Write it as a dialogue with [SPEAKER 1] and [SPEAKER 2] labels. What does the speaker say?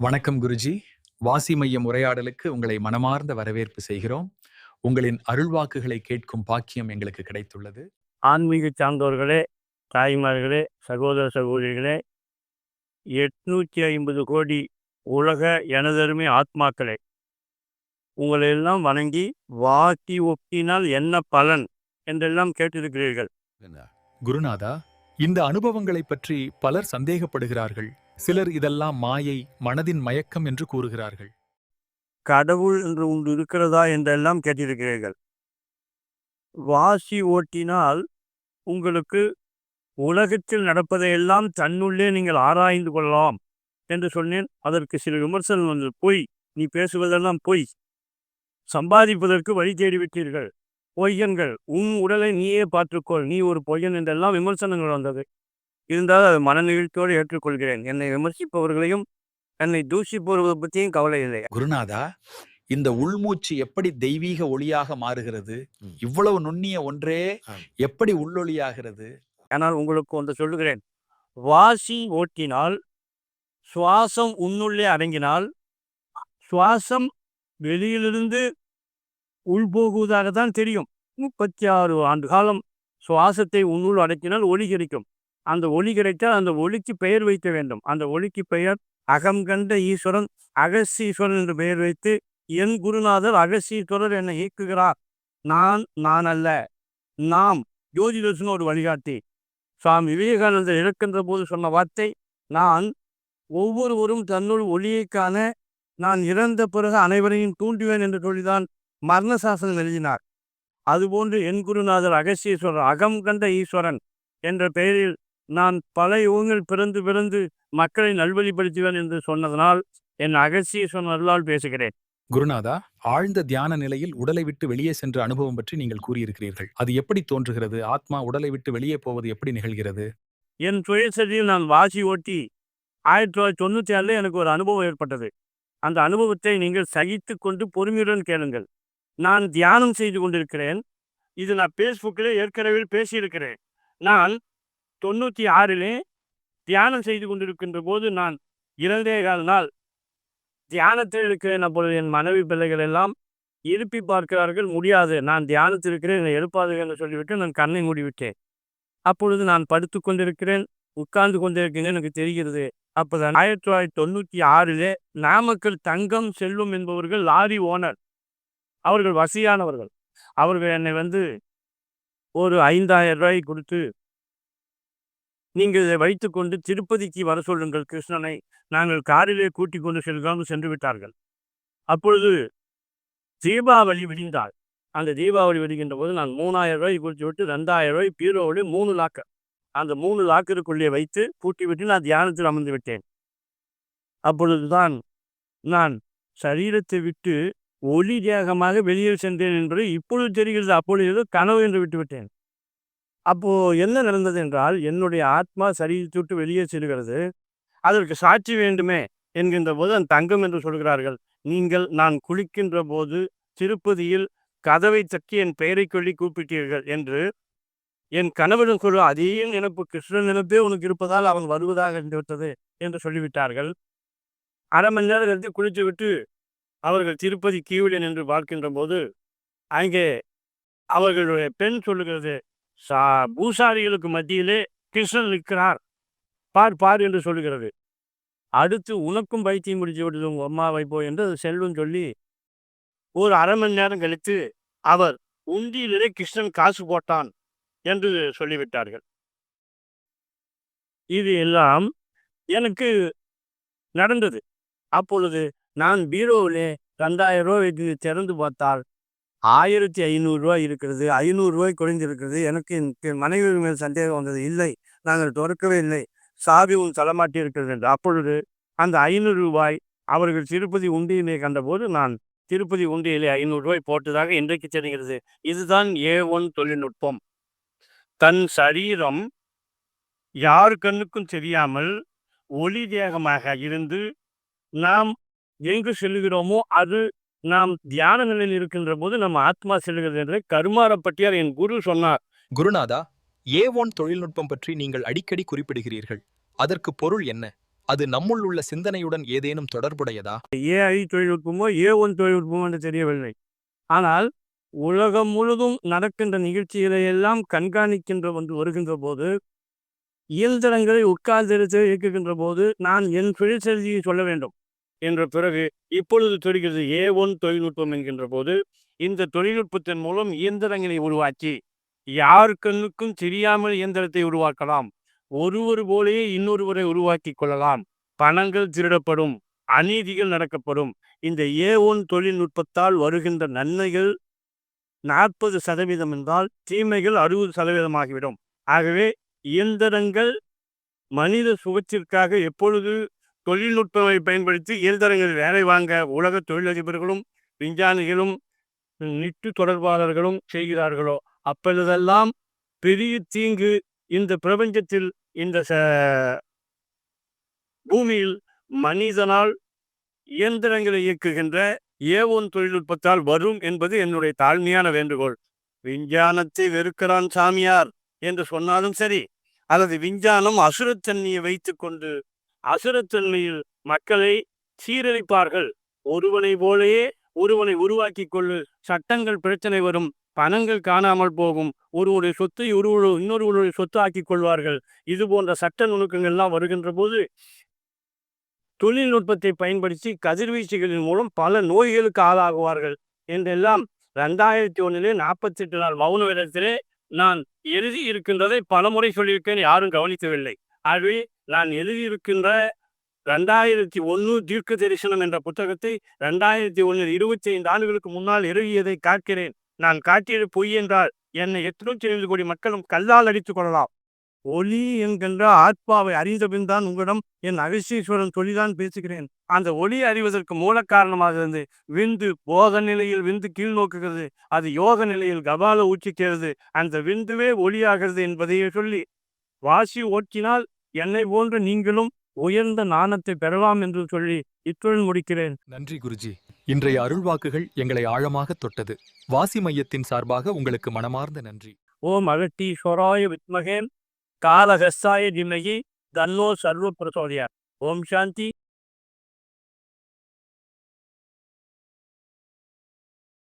[SPEAKER 1] வணக்கம் குருஜி. வாசி மையம் உரையாடலுக்கு உங்களை மனமார்ந்த வரவேற்பு செய்கிறோம். உங்களின் அருள்வாக்குகளை கேட்கும் பாக்கியம் எங்களுக்கு கிடைத்துள்ளது.
[SPEAKER 2] ஆன்மீக சார்ந்தவர்களே தாய்மார்களே சகோதர சகோதரிகளே எட்நூற்றி ஐம்பது கோடி உலக எனதருமை ஆத்மாக்களே உங்களை எல்லாம் வணங்கி வாக்கி ஒப்பினால் என்ன பலன் என்றெல்லாம் கேட்டிருக்கிறீர்கள்.
[SPEAKER 1] குருநாதா இந்த அனுபவங்களை பற்றி பலர் சந்தேகப்படுகிறார்கள். சிலர் இதெல்லாம் மாயை மனதின் மயக்கம் என்று கூறுகிறார்கள்.
[SPEAKER 2] கடவுள் என்று ஒன்று இருக்கிறதா என்றெல்லாம் கேட்டிருக்கிறீர்கள். வாசி ஓட்டினால் உங்களுக்கு உலகத்தில் நடப்பதையெல்லாம் தன்னுள்ளே நீங்கள் ஆராய்ந்து கொள்ளலாம் என்று சொன்னேன். அதற்கு சில விமர்சனம் வந்தது பொய் நீ பேசுவதெல்லாம் பொய். சம்பாதிப்பதற்கு வழி தேடிவிட்டீர்கள். பொய்யன்கள் உன் உடலை நீயே பார்த்துக்கொள். நீ ஒரு பொய்யன் என்றெல்லாம் விமர்சனங்கள் வந்தது. இருந்தாலும் அதை மனநிகழ்ச்சியோடு ஏற்றுக்கொள்கிறேன். என்னை விமர்சிப்பவர்களையும் என்னை தூஷிப்பவர்களை பற்றியும் கவலை இல்லை.
[SPEAKER 1] குருநாதா இந்த உள்மூச்சு எப்படி தெய்வீக ஒளியாக மாறுகிறது. இவ்வளவு நுண்ணிய ஒன்றே. எப்படி உள்ளொளியாகிறது?
[SPEAKER 2] ஆனால் உங்களுக்கு ஒன்று சொல்லுகிறேன். வாசி ஓட்டினால் சுவாசம் உன்னுள்ளே அடங்கினால் சுவாசம் வெளியிலிருந்து உள்போகுவதாக தான் தெரியும். முப்பத்தி ஆறு ஆண்டு காலம் சுவாசத்தை உன்னுள் அடக்கினால் ஒளி கிடைக்கும். அந்த ஒளி கிடைத்தால் அந்த ஒளிக்கு பெயர் வைக்க வேண்டும். அந்த ஒளிக்கு பெயர் அகம் கண்ட ஈஸ்வரன் அகஸ்தீஸ்வரன் என்று பெயர் வைத்து என் குருநாதர் அகஸ்தீஸ்வரர் என்னை இயக்குகிறார். நான் நான் அல்ல. நாம் ஜோதிடர்ஸ்னு ஒரு வழிகாட்டி. சுவாமி விவேகானந்தர் இறக்கின்ற போது சொன்ன வார்த்தை நான் ஒவ்வொருவரும் தன்னுள் ஒளியைக்கான நான் இறந்த பிறகு அனைவரையும் தூண்டுவேன் என்று சொல்லிதான் மரண சாசனம் எழுதினார். அதுபோன்று என் குருநாதர் அகஸ்தீஸ்வரர் அகம் கண்ட ஈஸ்வரன் என்ற பெயரில் நான் பல யுகங்கள் பிறந்து பிறந்து மக்களை நல்வழிப்படுத்துவேன் என்று சொன்னதனால் என் அகஸ்தீஸ்வரன் அருளால் பேசுகிறேன்.
[SPEAKER 1] குருநாதா ஆழ்ந்த தியான நிலையில் உடலை விட்டு வெளியே சென்ற அனுபவம் பற்றி நீங்கள் கூறியிருக்கிறீர்கள். அது எப்படி தோன்றுகிறது? ஆத்மா உடலை விட்டு வெளியே போவது எப்படி நிகழ்கிறது?
[SPEAKER 2] என் சுயசரியில் நான் வாசி ஓட்டி ஆயிரத்தி தொள்ளாயிரத்தி தொண்ணூற்றி ஆறில் எனக்கு ஒரு அனுபவம் ஏற்பட்டது. அந்த அனுபவத்தை நீங்கள் சகித்து கொண்டு பொறுமையுடன் கேளுங்கள். நான் தியானம் செய்து கொண்டிருக்கிறேன். இது நான் ஃபேஸ்புக்கில் ஏற்கனவே பேசியிருக்கிறேன். நான் தொண்ணூற்றி ஆறிலே தியானம் செய்து கொண்டிருக்கின்ற போது நான் இரண்டே கால் நாள் தியானத்தில் இருக்கிறேன் அப்பொழுது என் மனைவி பிள்ளைகள் எல்லாம் எழுப்பி பார்க்கிறார்கள். முடியாது நான் தியானத்தில் இருக்கிறேன் என்னை எழுப்பாது என்று சொல்லிவிட்டு நான் கண்ணை மூடிவிட்டேன். அப்பொழுது நான் படுத்து கொண்டிருக்கிறேன் உட்கார்ந்து கொண்டிருக்கிறேன் எனக்கு தெரிகிறது. அப்போதான் ஆயிரத்தி தொள்ளாயிரத்தி தொண்ணூற்றி ஆறிலே நாமக்கல் தங்கம் செல்வம் என்பவர்கள் லாரி ஓனர். அவர்கள் வசதியானவர்கள் அவர்கள் என்னை வந்து ஒரு ஐந்தாயிரம் ரூபாய் கொடுத்து நீங்கள் இதை வைத்துக்கொண்டு திருப்பதிக்கு வர சொல்லுங்கள் கிருஷ்ணனை. நாங்கள் காரிலே கூட்டிக் கொண்டு செல்கிறோம் சென்று விட்டார்கள். அப்பொழுது தீபாவளி விடிந்தாள். அந்த தீபாவளி விடுகின்ற போது நான் மூணாயிரம் ரூபாய் கொடுத்து விட்டு ரெண்டாயிரம் ரூபாய் பீரோவில் மூணு லாக்கர். அந்த மூணு லாக்கருக்குள்ளே வைத்து பூட்டி விட்டு நான் தியானத்தில் அமர்ந்து விட்டேன். அப்பொழுதுதான் நான் சரீரத்தை விட்டு ஒளி தேகமாக வெளியே சென்றேன் என்பது இப்பொழுது தெரிகிறது. அப்பொழுது ஏதோ கனவு என்று விட்டுவிட்டேன். அப்போது அப்போ என்ன நடந்தது என்றால் என்னுடைய ஆத்மா சரீரத்தை விட்டு வெளியே செல்கிறது. அதற்கு சாட்சி வேண்டுமே என்கின்ற போது அந்த தங்கம் என்று சொல்கிறார்கள். நீங்கள் நான் குளிக்கின்ற போது திருப்பதியில் கதவை தட்டி என் பெயரை சொல்லி கூப்பிட்டீர்கள் என்று என் கணவனும் சொல்ல அதே நினைப்பு கிருஷ்ணன் நினைப்பே உனக்கு இருப்பதால் அவன் வருவதாக இருந்துவிட்டது என்று சொல்லிவிட்டார்கள். அரை மணி நேரம் கழித்து குளித்து விட்டு அவர்கள் திருப்பதி கீவிடன் என்று பார்க்கின்ற போது அங்கே அவர்களுடைய பெண் சொல்லுகிறது சா பூசாரிகளுக்கு மத்தியிலே கிருஷ்ணன் நிற்கிறார். பார் பார் என்று சொல்லுகிறது. அடுத்து உனக்கும் பைத்தியம் முடிச்சு விடுது உங்கள் அம்மா வைப்போ என்று செல்வம் சொல்லி ஒரு அரை மணி நேரம் கழித்து அவர் உண்டியிலே கிருஷ்ணன் காசு போட்டான் என்று சொல்லிவிட்டார்கள். இது எல்லாம் எனக்கு நடந்தது. அப்பொழுது நான் பீரோவிலே ரெண்டாயிரம் ரூபாய் வைத்து திறந்து பார்த்தால் ஆயிரத்தி ஐநூறுரூவா இருக்கிறது ஐநூறுரூவாய் குறைந்திருக்கிறது. எனக்கு என் என் மனைவி மேல் சந்தேகம் வந்தது இல்லை நாங்கள் திறக்கவே இல்லை. சாவி உன் தலைமாட்டி இருக்கிறது. என்று. அப்பொழுது அந்த ஐநூறு ரூபாய் அவர்கள் திருப்பதி உண்டியிலே கண்டபோது நான் திருப்பதி உண்டியிலே ஐநூறு ரூபாய் போட்டதாக இன்றைக்கு தெரிகிறது. இதுதான் ஏ ஒன் தொழில்நுட்பம். தன் சரீரம் யார் கண்ணுக்கும் தெரியாமல் ஒளி தேகமாக இருந்து நாம் எங்கு செல்கிறோமோ அது நாம் தியான நிலையில் இருக்கின்ற போது நம்ம ஆத்மா செல்கிறது என்று கருமாரப்பட்டியார் என் குரு சொன்னார்.
[SPEAKER 1] குருநாதா ஏ ஒன் தொழில்நுட்பம் பற்றி நீங்கள் அடிக்கடி குறிப்பிடுகிறீர்கள். அதற்கு பொருள் என்ன? அது நம்முள் உள்ள சிந்தனையுடன் ஏதேனும் தொடர்புடையதா?
[SPEAKER 2] ஏஐ தொழில்நுட்பமோ ஏ ஒன் தொழில்நுட்பமோ என்று தெரியவில்லை. ஆனால் உலகம் முழுதும் நடக்கின்ற நிகழ்ச்சிகளை எல்லாம் கண்காணிக்கின்ற ஒன்று வருகின்ற போது இயந்திரங்களை உட்கார்ந்திருத்து இயக்குகின்ற போது நான் என் சுயசரிதியை சொல்ல வேண்டும். என்ற பிறகு இப்பொழுது தெரிகிறது ஏ ஒன் தொழில்நுட்பம் என்கின்ற போது இந்த தொழில்நுட்பத்தின் மூலம் இயந்திரங்களை உருவாக்கி யார் கண்ணுக்கும் தெரியாமல் இயந்திரத்தை உருவாக்கலாம். ஒருவர் போலேயே இன்னொருவரை உருவாக்கி கொள்ளலாம். பணங்கள் திருடப்படும் அநீதிகள் நடக்கப்படும். இந்த ஏ ஒன் தொழில்நுட்பத்தால் வருகின்ற நன்மைகள் நாற்பது சதவீதம் என்றால் தீமைகள் அறுபது சதவீதமாகிவிடும். ஆகவே இயந்திரங்கள் மனித சுகத்திற்காக எப்பொழுது தொழில்நுட்பத்தை பயன்படுத்தி இயந்திரங்களில் வேலை வாங்க உலக தொழிலதிபர்களும் விஞ்ஞானிகளும் நிட்டு தொடர்பாளர்களும் செய்கிறார்களோ? அப்பொழுதெல்லாம் பெரிய தீங்கு இந்த பிரபஞ்சத்தில் இந்த ச- பூமியில் மனிதனால் இயந்திரங்களை இயக்குகின்ற ஏ தொழில்நுட்பத்தால் வரும் என்பது என்னுடைய தாழ்மையான வேண்டுகோள். விஞ்ஞானத்தை வெறுக்கிறான் சாமியார் என்று சொன்னாலும் சரி அல்லது விஞ்ஞானம் அசுரத்தன்மையை வைத்துக்கொண்டு அசுரத்தன்மையில் மக்களை சீரழிப்பார்கள். ஒருவனை போலயே ஒருவனை உருவாக்கி கொள்ளு. சட்டங்கள் பிரச்சனை வரும். பணங்கள் காணாமல் போகும். ஒருவருடைய சொத்தை ஒரு இன்னொருவருடைய சொத்து ஆக்கி கொள்வார்கள். இது போன்ற சட்ட நுணுக்கங்கள்லாம் வருகின்ற போது தொழில்நுட்பத்தை பயன்படுத்தி கதிர்வீச்சுகளின் மூலம் பல நோய்களுக்கு ஆளாகுவார்கள். என்றெல்லாம் ரெண்டாயிரத்தி ஒன்றிலே நாற்பத்தி எட்டு நாள் மௌன விதத்திலே நான் எழுதி இருக்கின்றதை பலமுறை சொல்லியிருக்கேன். யாரும் கவனிக்கவில்லை. ஆகவே நான் எழுதியிருக்கின்ற ரெண்டாயிரத்தி ஒன்று தீர்க்க தரிசனம் என்ற புத்தகத்தை ரெண்டாயிரத்தி ஒன்றில் இருபத்தி ஐந்து ஆண்டுகளுக்கு முன்னால் எழுதியதை காட்கிறேன் நான் காட்டியது பொய் என்றால் என்னை எட்நூற்றி ஐந்து கோடி மக்களும் கல்லால் அடித்துக் கொள்ளலாம். ஒளி என்கின்ற ஆத்மாவை அறிந்தபின் தான் உங்களிடம் என் அகசீஸ்வரன் சொல்லிதான் பேசுகிறேன். அந்த ஒளி அறிவதற்கு மூல காரணமாக இருந்து விந்து போக நிலையில் விந்து கீழ் நோக்குகிறது. அது யோக நிலையில் கபால ஊற்றிக்கிறது. அந்த விந்துவே ஒளியாகிறது என்பதையே சொல்லி வாசி ஓட்டினால் என்னை போன்ற நீங்களும் உயர்ந்த நாணத்தை பெறலாம் என்று சொல்லி இத்துடன் முடிக்கிறேன்.
[SPEAKER 1] நன்றி குருஜி. இன்றைய அருள்வாக்குகள் எங்களை ஆழமாக தொட்டது. வாசி மையத்தின் சார்பாக உங்களுக்கு மனமார்ந்த நன்றி.
[SPEAKER 2] ஓம் அகட்டீஸ்வராய வித்மகே காலகஸ்தாய திமகி தன்னோ சர்வ பிரசோதயா. ஓம் சாந்தி.